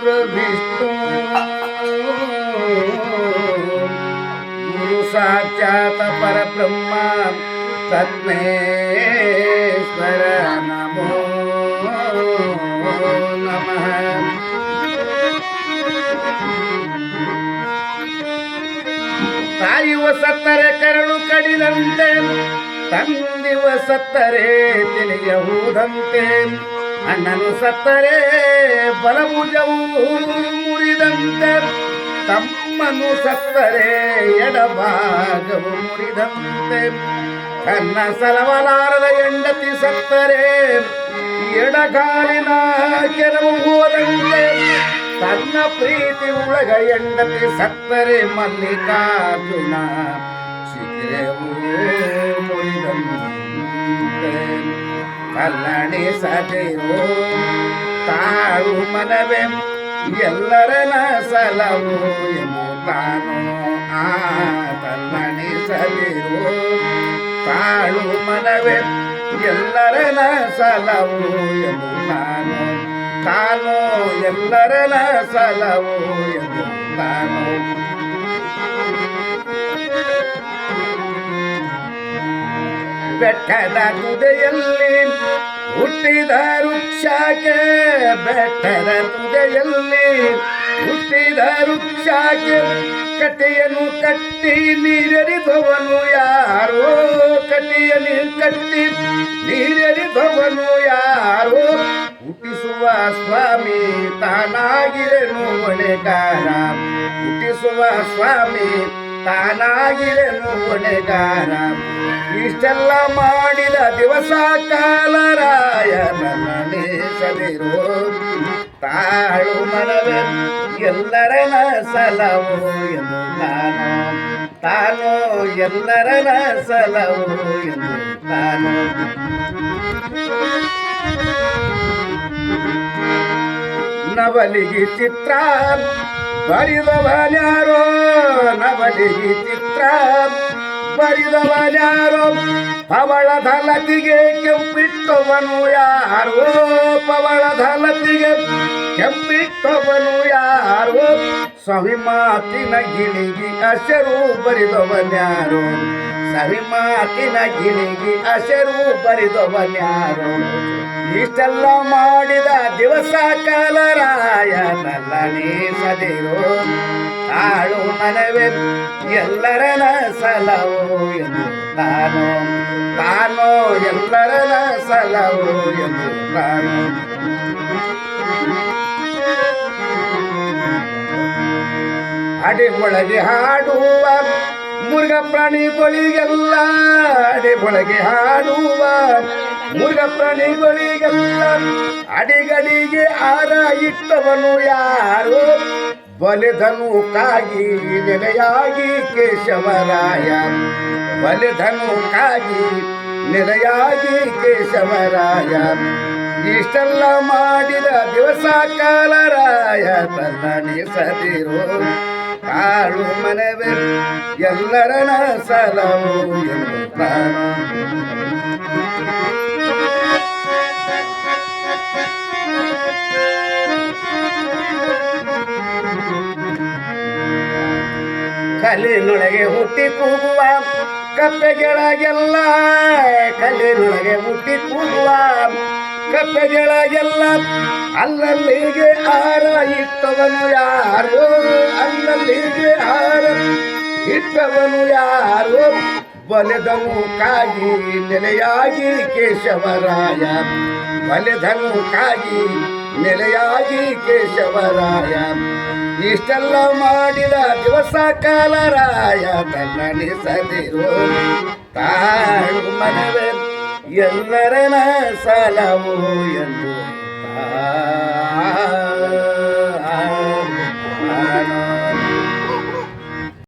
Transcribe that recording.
ವಿಷ್ಣು ಗುರು ಸಾಕ್ಷಾತ್ ಪರಬ್ರಹ್ಮ ತತ್ಮೇಶ್ವರ ನಮೋ ನಮಃ ತಾಯಿವ ಸತ್ತರೆ ಕರಳು ಕಡಿದಂತೆ ತಂದಿವ ಸತ್ತರೆ ತಿಳಿಯಹುದಂತೆ ಅಣ್ಣನು ಸತ್ತರೆ ಬಲಭುಜವು ಮುರಿದಂತೆ ತಮ್ಮನು ಸತ್ತರೆ ಎಡಭಾಗವು ಮುರಿದಂತೆ ಕನ್ನ ಸಲವಲಾರದ ಹೆಂಡತಿ ಸತ್ತರೆ ಎಡಗಾಲಿನ ಕೆರವು ಹೋದಂತೆ ತನ್ನ ಪ್ರೀತಿ ಒಳಗ ಹೆಂಡತಿ ಸತ್ತರೆ ಮಲ್ಲಿಕಾರ್ಜುನ ಶಿಖರವು ಮುರಿದಂತೆ ಕಲ್ಲಣಿ ಸದಿರೋ ತಾಳು ಮನವೇ ಎಲ್ಲರನ ಸಲವು ತಾನು ಆ ಕಲ್ಲಣಿ ಸದಿರೋ ತಾಳು ಮನವೇ ಎಲ್ಲರನ ಸಲವು ಎಂದು ನಾನು ತಾನು ಎಲ್ಲರನ ಸಲವು ಎಂದು ಬೆಟ್ಟದ ತುದೆಯಲ್ಲಿ ಹುಟ್ಟಿದ ವೃಕ್ಷಕ್ಕೆ, ಬೆಟ್ಟದ ತುದೆಯಲ್ಲಿ ಹುಟ್ಟಿದ ವೃಕ್ಷಕ್ಕೆ ಕಟ್ಟೆಯನ್ನು ಕಟ್ಟಿ ನೀರೆರಿದವನು ಯಾರೋ? ಕಟ್ಟೆಯನ್ನು ಕಟ್ಟಿ ನೀರೆರಿದವನು ಯಾರೋ? ಹುಟ್ಟಿಸುವ ಸ್ವಾಮಿ ತಾನಾಗಿರನು ಹೊಣೆಗಾರ ಹುಟ್ಟಿಸುವ ಸ್ವಾಮಿ ತಾನಾಗಿರೆನು ಕೊಣೆಗಾರ ಇಷ್ಟೆಲ್ಲ ಮಾಡಿದ ದಿವಸ ಕಾಲರಾಯ ನೆಸದಿರೋ ತಾಳು ಮನವೇ ಎಲ್ಲರನ ಸಲವು ಎಂದು ತಾನು. ತಾನು ಎಲ್ಲರನ ಸಲವು ಎಂದು ತಾನು. ನವಲಿಗೆ ಚಿತ್ರ ಬರಿದವನ್ಯಾರೋ ನವಲಿಗಿ ಚಿತ್ರ, ಬರಿದವನ್ಯಾರೋ ಪವಳದ ಲತಿಗೆ ಕೆಂಪಿಟ್ಟವನು ಯಾರೋ? ಪವಳದ ಲತಿಗೆ ಕೆಂಪಿಟ್ಟವನು ಯಾರೋ? ಸವಿ ಮಾತಿನ ಗಿಳಿಗಿ ಅಶರು ಬರಿದವನ್ಯಾರೋ. ಸವಿ ಮಾತಿನ ಗಿಳಿಗಿ ಅಶರು ಬರಿದವನ್ಯಾರೋ. ಇಷ್ಟೆಲ್ಲ ಮಾಡಿದ ದಿವಸ ಕಾಲರಾಯ ಸದಿರೋ ತಾಳು ಮನವೇ ಎಲ್ಲರನ ಸಲವು ಎಂದು ತಾನು ತಾನು ಎಲ್ಲರನ ಸಲವು ಎಂದು ತಾನು ಅಡಿ ಒಳಗೆ ಹಾಡುವ ಮುರುಗ ಪ್ರಾಣಿಗಳಿಗೆಲ್ಲ ಅಡಿ ಒಳಗೆ ಹಾಡುವ ಮುರುಗ ಪ್ರಾಣಿಗಳಿಗೆಲ್ಲ ಅಡಿಗಡಿಗೆ ಆರ ಇಟ್ಟವನು ಯಾರು? ಬಲಿಧನು ಕಾಗಿ ನೆಲೆಯಾಗಿ ಕೇಶವರಾಯ. ಬಲಿಧನು ಕಾಗಿ ನೆಲೆಯಾಗಿ ಕೇಶವರಾಯ. ಇಷ್ಟೆಲ್ಲ ಮಾಡಿದ ದಿವಸ ಕಾಲರಾಯ ತನ್ನಿಸದಿರೋ ಕಾಳು ಮನವೇ ಎಲ್ಲರನ ಸಲವು ಎನ್ನುತ್ತಾನು. ಕಲ್ಲಿನೊಳಗೆ ಹುಟ್ಟಿ ಕೂಗುವ ಕಪ್ಪೆಗಳಾಗೆಲ್ಲ, ಕಲ್ಲಿನೊಳಗೆ ಹುಟ್ಟಿ ಕೂಗುವ ಕಪ್ಪೆಗಳಾಗೆಲ್ಲ, ಅಲ್ಲಲ್ಲಿಗೆ ಹಾರ ಇಟ್ಟವನು ಯಾರು? ಅಲ್ಲಲ್ಲಿಗೆ ಹಾರ ಇಟ್ಟವನು ಯಾರು? ಬಲೆದನು ಕಾಗಿ ನೆಲೆಯಾಗಿ ಕೇಶವರಾಯ. ಬಲೆದನು ಕಾಗಿ ನೆಲೆಯಾಗಿ ಕೇಶವರಾಯ. ಇಷ್ಟೆಲ್ಲ ಮಾಡಿದ ದಿವಸ ಕಾಲರಾಯ ತನ್ನಿಸದಿರು ತಾಳು ಮನವೇ ಎಲ್ಲರನ ಸಲವು ಎಂದು ತಾ